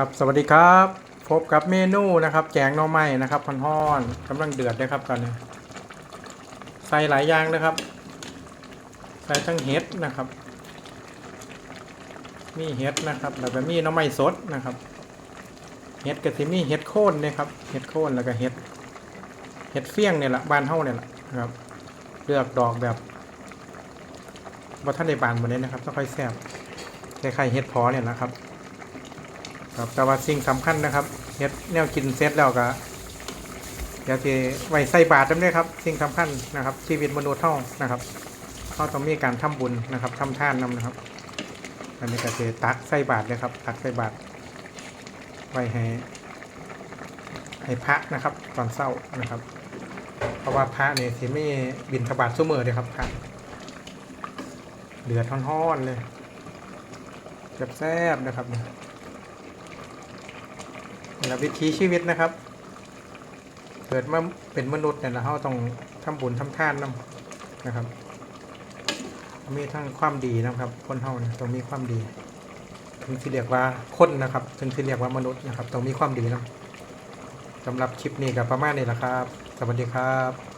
ครับสวัสดีครับพบกับเมนูนะครับแกงหน่อไม้นะครับพันห้อนกำลังเดือดเลยครับตอนนี้ใส่หลายอย่างนะครับ ใส่ทั้งเห็ดนะครับ มีเห็ดนะครับแล้วก็มีหน่อไม้สดนะครับเห็ดก็สิมีเห็ดโค่นนี่ยครับเห็ดโค่นแล้วก็เห็ดเห็ดเฟี้ยงเนี่ยแหละบานเฮาเนี่ยแหละนะครับเลือกดอกแบบว่าท่านในบานหมดเลยนะครับต้องค่อยแซ่บคล้ายๆเห็ดพอเนี่ยนะครับ ครับแต่ว่าสิ่งสำคัญนะครับเฮ็ดแนวกินเสร็จแล้วก็เดี๋ยวจะไว้ใส่บาตรด้วยครับ สิ่งสำคัญนะครับ ชีวิตมนุษย์เท่านะครับเขาต้องมีการทำบุญนะครับทำทานนำนะครับ อันนี้ก็จะตักใส่บาตรนะครับ ตักใส่บาตรไว้ให้ให้พระนะครับ ตอนเศร้านะครับ เพราะว่าพระเนี่ยสิไม่บินทบาทชั่วมือเลยครับพระเดือดท้อนๆเลยแซ่บๆนะครับเนี่ย และวิถีชีวิตนะครับ เกิดมาเป็นมนุษย์เนี่ยเราต้องทำบุญทำทานนำนะครับ มีทั้งความดีนะครับ คนเฮาเนี่ยต้องมีความดี ถึงที่เรียกว่าคนนะครับ ถึงที่เรียกว่ามนุษย์นะครับ ต้องมีความดีนะสำหรับคลิปนี้ก็ประมาณนี้แหละครับ สวัสดีครับ